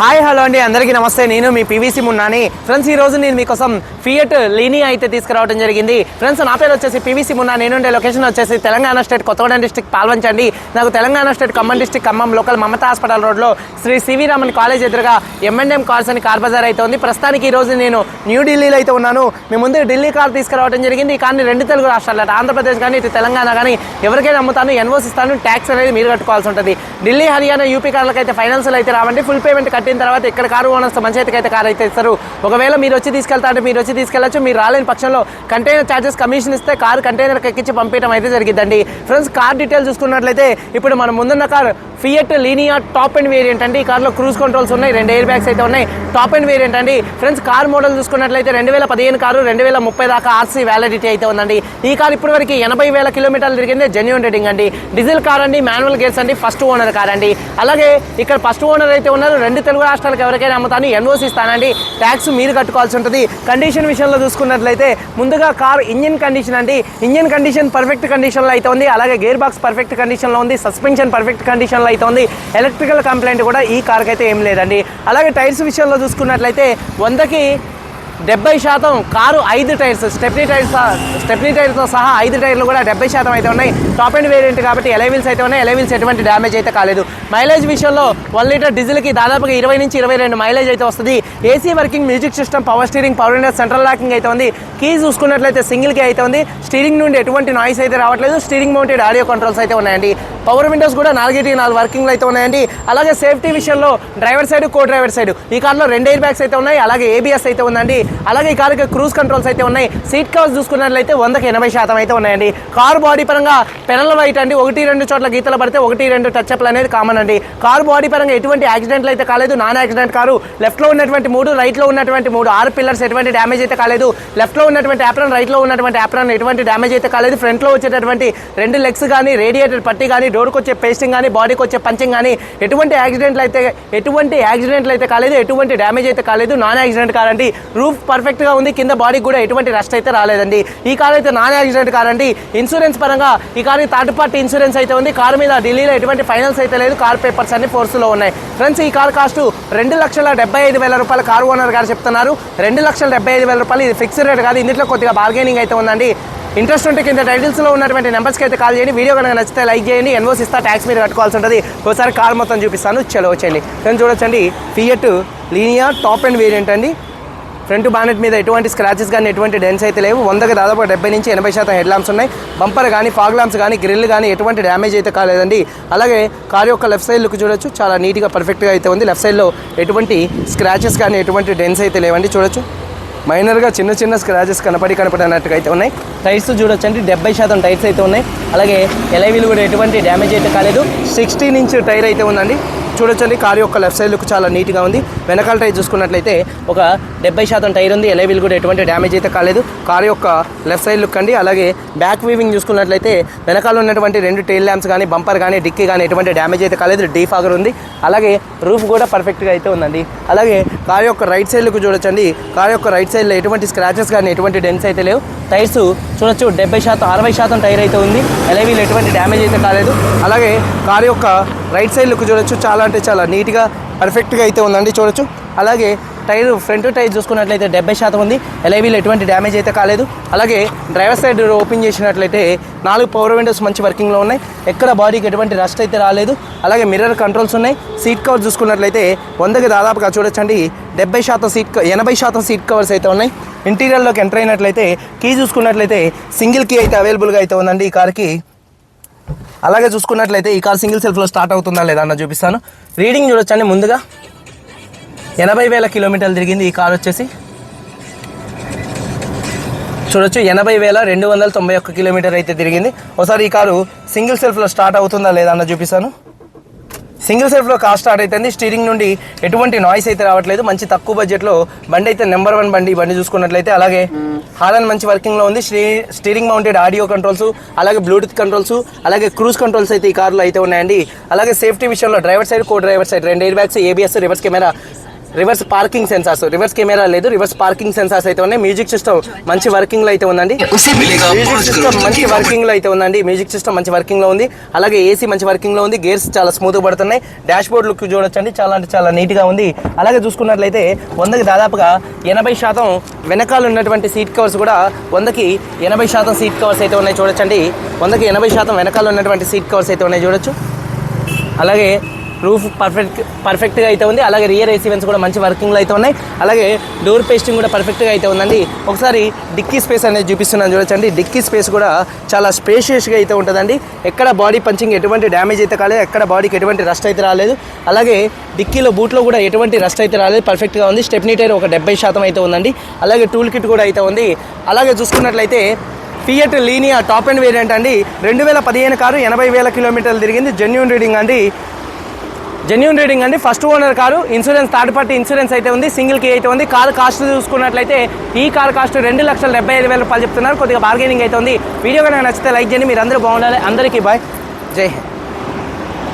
Hi hello అండి. అందరికీ నమస్తే. నేను మీ పీవీసీ మున్నాని. ఫ్రెండ్స్ ఈ రోజు నేను మీకోసం ఫియట్ లీని అయితే తీసుకురావడం జరిగింది. ఫ్రెండ్స్ నా పేరు వచ్చేసి పీవీసీ మున్నా. నేను ఉండే లొకేషన్ వచ్చేసి తెలంగాణ స్టేట్ కొత్తగూడెం డిస్టిక్ పాల్వంచండి. నాకు Telangana state Khammam district Khammam local Mamata hospital రోడ్లో శ్రీ సివి రామన్ కాలేజ్ ఎదురుగా ఎంఎన్ఎం కార్స్ అని కార్ బజార్ అయితే ఉంది. ప్రస్తుతానికి ఈ రోజు నేను న్యూఢిల్లీలో అయితే ఉన్నాను. మీ ముందు ఢిల్లీ కార్ తీసుకురావడం జరిగింది. కానీ రెండు తెలుగు రాష్ట్రాలు అటు ఆంధ్రప్రదేశ్ కానీ ఇటు తెలంగాణ కానీ ఎవరికైనా అమ్ముతాను. ఎన్ఓసిస్తాను ట్యాక్స్ అనేది మీరు కట్టుకోవాల్సి ఉంటుంది. ఢిల్లీ హర్యానా యూపీ కార్లకైతే అయితే ఫైనాన్షియల్ అయితే రావండి. ఫుల్ పేమెంట్ కట్టిన తర్వాత ఇక్కడ కారు ఓనర్స్ మంచి అయితే కారు అయితే ఇస్తారు. ఒకవేళ మీరు వచ్చి తీసుకెళ్తా అంటే మీరు వచ్చి తీసుకెళ్ళచ్చు మీరు రాలేని పక్షంలో కంటైనర్ ఛార్జెస్ కమిషన్ ఇస్తే కారు కంటైనర్ ఎక్కించి పంపించడం అయితే జరిగిందండి ఫ్రెండ్స్ కార్ డీటెయిల్ చూసుకున్నట్లయితే ఇప్పుడు మన ముందున్న car Fiat Linea top and variant అండి. ఈ కార్లో క్రూజ్ కంట్రోల్స్ ఉన్నాయి రెండు ఎయిర్ బ్యాగ్స్ అయితే ఉన్నాయి. టాప్ అండ్ వేరియంట్ అండి. ఫ్రెండ్స్ కార్ మోడల్ చూసుకున్నట్లయితే రెండు వేల పదిహేను కారు రెండు వేల ముప్పై దాకా ఆర్సీ వ్యాలిడిటీ అయితే ఉందండి. ఈ కార్ ఇప్పటి వరకు ఎనభై వేల కిలోమీటర్లు తిరిగింది జెన్యున్ రేటింగ్ అండి. డీజిల్ కార్ అండి మాన్యువల్ గేర్స్ అండి ఫస్ట్ ఓనర్ కార్ అండి. అలాగే ఇక్కడ ఫస్ట్ ఓనర్ అయితే ఉన్నారు రెండు తెలుగు రాష్ట్రాలకు ఎవరికైనా అమ్ముతాను ఎన్ఓసి ఇస్తానండి ట్యాక్స్ మీరు కట్టుకోవాల్సి ఉంటుంది. కండిషన్ విషయంలో చూసుకున్నట్లయితే ముందుగా కార్ ఇంజిన్ కండిషన్ అండి. ఇంజిన్ కండిషన్ పర్ఫెక్ట్ కండిషన్లో అయితే ఉంది. అలాగే గేర్ బాక్స్ పర్ఫెక్ట్ కండిషన్లో ఉంది. సస్పెన్షన్ పర్ఫెక్ట్ కండిషన్లో అయితే ఉంది. ఎలక్ట్రికల్ కంప్లైంట్ కూడా ఈ కార్కి అయితే ఏం లేదండి. అలాగే టైర్స్ విషయంలో చూసుకున్నట్లయితే వందకి డెబ్బై శాతం కారు ఐదు టైర్స్ స్టెప్నీ టైర్స్ స్టెప్నీ టైర్తో సహా ఐదు టైర్లు కూడా డెబ్బై శాతం అయితే ఉన్నాయి. టాప్ అండ్ వేరియంట్ కాబట్టి ఎలైవిల్స్ అయితే ఉన్నాయి. ఎలైవిల్స్ ఎటువంటి డ్యామేజ్ అయితే కాలేదు. మైలేజ్ విషయంలో వన్ లీటర్ డీజిల్కి దాదాపుగా ఇరవై నుంచి ఇరవై రెండు మైలేజ్ అయితే వస్తుంది. AC working music system power steering power ఇండర్ central locking అయితే ఉంది. కీ చూసుకున్నట్లయితే సింగిల్ కీ అయితే ఉంది. స్టీరింగ్ నుండి ఎటువంటి నాయిస్ అయితే రావట్లేదు. స్టీరింగ్ మౌంటెడ్ ఆడియో కంట్రోల్స్ అయితే ఉన్నాయండి. పవర్ విండోస్ కూడా నాలుగేటి నాలుగు వర్కింగ్లు అయితే ఉన్నాయండి. అలాగే సేఫ్టీ విషయంలో driver side co driver side ఈ కార్లో రెండు ఎయిర్ బ్యాగ్స్ అయితే ఉన్నాయి అలాగే ఏబిఎస్ అయితే ఉందండి. అలాగే ఈ కార్కి క్రూజ్ కంట్రోల్స్ అయితే ఉన్నాయి. సీట్ కవర్స్ చూసుకున్నట్లయితే వందకి ఎనభై శాతం అయితే ఉన్నాయండి. కార్ బాడీ పరంగా పెనల్ వైట్ అండి. ఒకటి రెండు చోట్ల గీతలు పడితే ఒకటి రెండు టచ్అప్లు అనేది కామన్ అండి. కార్ బాడీ పరంగా ఎటువంటి యాక్సిడెంట్లు అయితే కాలేదు. నాన్ యాక్సిడెంట్ కారు లెఫ్ట్లో ఉన్నటువంటి మూడు రైట్లో ఉన్నటువంటి మూడు. ఆరు పిల్లర్స్ ఎటువంటి డ్యామేజ్ అయితే కాలేదు. లెఫ్ట్లో ఉన్నటువంటి యాప్రాన్ రైట్లో ఉన్నటువంటి యాప్రాన్ ఎటువంటి డ్యామేజ్ అయితే కాలేదు. ఫ్రంట్లో వచ్చేటటువంటి రెండు లెగ్స్ కానీ రేడియేటర్ పట్టి కానీ డోర్కి వచ్చే పేస్టింగ్ కానీ బాడీకి వచ్చే పంచింగ్ కానీ ఎటువంటి యాక్సిడెంట్లు అయితే ఎటువంటి యాక్సిడెంట్లు అయితే కాలేదు ఎటువంటి డ్యామేజ్ అయితే కాలేదు నాన్ యాక్సిడెంట్ కారండి రూఫ్ పర్ఫెక్ట్గా ఉంది కింద బాడీకి కూడా ఎటువంటి రస్ట్ అయితే రాలేదండి. ఈ కార్ అయితే నాన్ యాక్సిడెంట్ కారండి ఇన్సూరెన్స్ పరంగా ఈ కార్ థర్డ్ పార్టీ ఇన్సూరెన్స్ అయితే ఉంది. కార్ మీద ఢిల్లీలో ఎటువంటి ఫైనల్స్ అయితే లేదు. కార్ పేపర్స్ అన్ని ఫోర్స్లో ఉన్నాయి. ఫ్రెండ్స్ ఈ కార్ కాస్ట్ రెండు లక్షల డెబ్బై ఐదు వేల రూపాయలు కార్ ఓనర్ గారు చెప్తున్నారు. రెండు లక్షల డెబ్బై ఐదు వేల రూపాయలు ఇది ఫిక్స్డ్ రేట్ కాదు. ఇందులో కొద్దిగా బార్గెనింగ్ అయితే ఉందండి. ఇంట్రెస్ట్ ఉంటే కింద టైటిల్స్లో ఉన్నటువంటి నెంబర్స్కి అయితే కాల్ చేయండి. వీడియో కనుక నచ్చితే లైక్ చేయండి. ఎన్వోస్ ఇస్తా ట్యాక్స్ మీరు కట్టుకోవాల్సి ఉంటుంది. ఒకసారి కార్ మొత్తం చూపిస్తాను. చలో వచ్చేయండి. నేను చూడొచ్చండి. Fiat Linea top and variant అండి. ఫ్రంట్ బానెట్ మీద ఎటువంటి స్క్రాచెస్ కానీ ఎటువంటి డెన్స్ అయితే లేవు. వందకి దాదాపు డెబ్బై నుంచి ఎనభై శాతం హెడ్ లాంప్స్ ఉన్నాయి. బంపర్ కానీ ఫాగ్ లాంప్స్ కానీ గ్రిల్ కానీ ఎటువంటి డ్యామేజ్ అయితే కాలేదండి. అలాగే కార్ యొక్క లెఫ్ట్ సైడ్ లుక్ చూడొచ్చు. చాలా నీట్గా పర్ఫెక్ట్గా అయితే ఉంది. లెఫ్ట్ సైడ్లో ఎటువంటి స్క్రాచెస్ కానీ ఎటువంటి డెన్స్ అయితే లేవండి. చూడొచ్చు. మైనర్గా చిన్న చిన్న స్క్రాచెస్ కనపడి కనపడినట్టుగా అయితే ఉన్నాయి. టైర్స్ చూడొచ్చండి డెబ్బై శాతం టైర్స్ అయితే ఉన్నాయి. అలాగే ఎలైవీలు కూడా ఎటువంటి డ్యామేజ్ అయితే కాలేదు. సిక్స్టీన్ ఇంచ్ టైర్ అయితే ఉందండి. చూడొచ్చండి. కారు యొక్క లెఫ్ట్ సైడ్ లుక్ చాలా నీట్గా ఉంది. వెనకాల టైర్ చూసుకున్నట్లయితే ఒక డెబ్బై శాతం టైర్ ఉంది. ఎలైవీల్ కూడా ఎటువంటి డ్యామేజ్ అయితే కాలేదు. కార్ యొక్క లెఫ్ట్ సైడ్ లుక్ అండి. అలాగే బ్యాక్ వీవింగ్ చూసుకున్నట్లయితే వెనకాల ఉన్నటువంటి రెండు టైల్ ల్యాంప్స్ కానీ బంపర్ కానీ డిక్కీ కానీ ఎటువంటి డ్యామేజ్ అయితే కాలేదు. డీఫాగర్ ఉంది. అలాగే రూఫ్ కూడా పర్ఫెక్ట్గా అయితే ఉందండి. అలాగే కారు యొక్క రైట్ సైడ్ లుక్ చూడొచ్చండి. కారు యొక్క రైట్ సైడ్లో ఎటువంటి స్క్రాచెస్ కానీ ఎటువంటి డెన్స్ అయితే లేవు. టైర్స్ చూడొచ్చు. డెబ్బై శాతం అరవై శాతం టైర్ అయితే ఉంది. ఎలైవీలు ఎటువంటి డ్యామేజ్ అయితే కాలేదు. అలాగే కార్ యొక్క రైట్ సైడ్ లుక్ చూడొచ్చు. చాలా అంటే చాలా నీట్గా పర్ఫెక్ట్గా అయితే ఉందండి చూడొచ్చు. అలాగే టైర్ ఫ్రంట్ టైర్ చూసుకున్నట్లయితే డెబ్బై శాతం ఉంది. ఎలైవీల్ ఎటువంటి డ్యామేజ్ అయితే కాలేదు. అలాగే డ్రైవర్ సైడ్ ఓపెన్ చేసినట్లయితే నాలుగు పవర్ విండోస్ మంచి వర్కింగ్లో ఉన్నాయి. ఎక్కడ బాడీకి ఎటువంటి రస్ట్ అయితే రాలేదు. అలాగే మిర్రర్ కంట్రోల్స్ ఉన్నాయి. సీట్ కవర్ చూసుకున్నట్లయితే వందకి దాదాపుగా చూడొచ్చండి. డెబ్బై శాతం సీట్ ఎనభై శాతం సీట్ కవర్స్ అయితే ఉన్నాయి. ఇంటీరియర్లోకి ఎంటర్ అయినట్లయితే కీ చూసుకున్నట్లయితే సింగిల్ కీ అయితే అవైలబుల్గా అయితే ఉందండి ఈ కార్కి. అలాగే చూసుకున్నట్లయితే ఈ కార్ సింగిల్ సెల్ఫ్లో స్టార్ట్ అవుతుందా లేదా అన్న చూపిస్తాను. రీడింగ్ చూడొచ్చండి ముందుగా. ఎనభై వేల కిలోమీటర్లు తిరిగింది ఈ కార్ వచ్చేసి. చూడొచ్చు ఎనభై వేల రెండు వందల తొంభై ఒక్క కిలోమీటర్ అయితే తిరిగింది. ఒకసారి ఈ కారు సింగిల్ సెల్ఫ్లో స్టార్ట్ అవుతుందా లేదా అన్న చూపిస్తాను. సింగిల్ సెల్ఫ్లో కార్ స్టార్ట్ అవుతుంది స్టీరింగ్ నుండి ఎటువంటి నాయిస్ అయితే రావట్లేదు. మంచి తక్కువ బడ్జెట్లో బండి అయితే నెంబర్ వన్ బండి బండి చూసుకున్నట్లయితే. అలాగే హారన్ మంచి వర్కింగ్లో ఉంది. స్టీ స్టీరింగ్ మౌంటెడ్ ఆడియో కంట్రోల్స్ అలాగే బ్లూటూత్ కంట్రోల్స్ అలాగే క్రూజ్ కంట్రోల్స్ అయితే ఈ కార్లో అయితే ఉన్నాయండి. అలాగే సేఫ్టీ విషయంలో driver side co driver side రెండు air bags ABS reverse camera reverse parking sensors. Reverse camera లేదు రివర్స్ పార్కింగ్ సెన్సార్స్ అయితే ఉన్నాయి. మ్యూజిక్ సిస్టమ్ మంచి వర్కింగ్లో అయితే ఉందండి. మ్యూజిక్ సిస్టమ్ మంచి వర్కింగ్లో అయితే ఉందండి. మ్యూజిక్ సిస్టమ్ మంచి వర్కింగ్లో ఉంది. అలాగే ఏసీ మంచి వర్కింగ్లో ఉంది. గేర్స్ చాలా స్మూత్ పడుతున్నాయి. డాష్ బోర్డ్ లుక్ చూడొచ్చండి. చాలా అంటే చాలా నీట్గా ఉంది. అలాగే చూసుకున్నట్లయితే వందకి దాదాపుగా ఎనభై శాతం వెనకాల ఉన్నటువంటి సీట్ కవర్స్ కూడా వందకి ఎనభై శాతం సీట్ కవర్స్ అయితే ఉన్నాయి చూడొచ్చండి. వందకి ఎనభై శాతం వెనకాల ఉన్నటువంటి సీట్ కవర్స్ అయితే ఉన్నాయి చూడొచ్చు. అలాగే రూఫ్ పర్ఫెక్ట్ పర్ఫెక్ట్గా అయితే ఉంది. అలాగే రియర్ ఏసీ వెన్స్ కూడా మంచి వర్కింగ్లో అయితే ఉన్నాయి. అలాగే డోర్ పేస్టింగ్ కూడా పర్ఫెక్ట్గా అయితే ఉందండి. ఒకసారి డిక్కీ స్పేస్ అనేది చూపిస్తున్నాను చూడొచ్చండి. డిక్కీ స్పేస్ కూడా చాలా స్పేషియస్గా అయితే ఉంటుందండి. ఎక్కడ బాడీ పంచింగ్ ఎటువంటి డ్యామేజ్ అయితే కాలేదు. ఎక్కడ బాడీకి ఎటువంటి రస్ట్ అయితే రాలేదు. అలాగే డిక్కీలో బూట్లో కూడా ఎటువంటి రస్ట్ అయితే రాలేదు. పర్ఫెక్ట్గా ఉంది. స్టెప్నీ టైర్ ఒక డెబ్బై శాతం అయితే ఉందండి. అలాగే టూల్ కిట్ కూడా అయితే ఉంది. అలాగే చూసుకున్నట్లయితే Fiat Linea top and variant అండి. రెండు వేల పదిహేను కారు ఎనభై వేల కిలోమీటర్లు తిరిగింది. జెన్యున్ రీడింగ్ అండి. జెన్యున్ రీడింగ్ అండి. First owner car insurance third party insurance అయితే ఉంది సింగిల్ కీ అయితే ఉంది. కార్ కాస్ట్ చూసుకున్నట్లయితే ఈ కార్ కాస్ట్ రెండు లక్షల డెబ్బై ఐదు వేల రూపాయలు చెప్తున్నారు. కొద్దిగా బార్గెనింగ్ అయితే ఉంది. వీడియో కనుక నచ్చితే లైక్ చేయండి. మీరు అందరూ బాగుండాలి. అందరికీ బాయ్ జై హింద్.